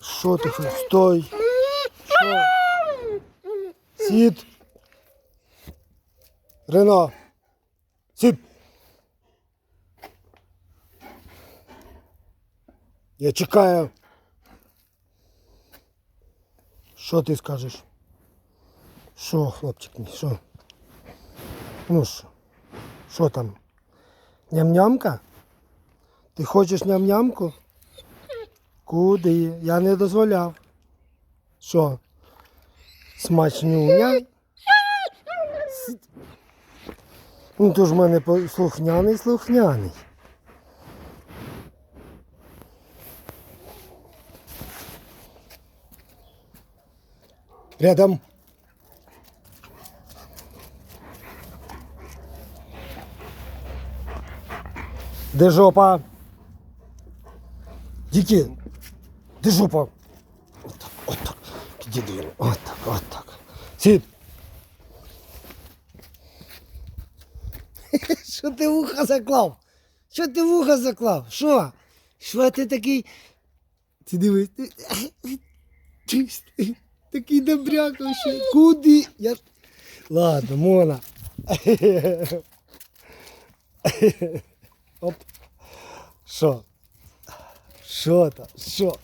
Що ти хочеш? Стой. Що? Сід. Рено. Сід. Я чекаю. Що ти скажеш? Що, хлопчик мій, що? Ну що? Що там? Ням-нямка? Ти хочеш ням-нямку? Куди? Я не дозволяв. Що? Смачнюня? Ну, то ж в мене слухняний, слухняний. Рядом. Де жопа? Діки, де жопа? Отак. Підійди. йому. Отак, отак. Сід. Що ти вуха заклав? Що ти вуха заклав? Що? Що ти такий? Ти дивись. Ти... Ти такий добряка ще. Куди? Я... Ладно, Мона. Оп. Що? Що там? Що?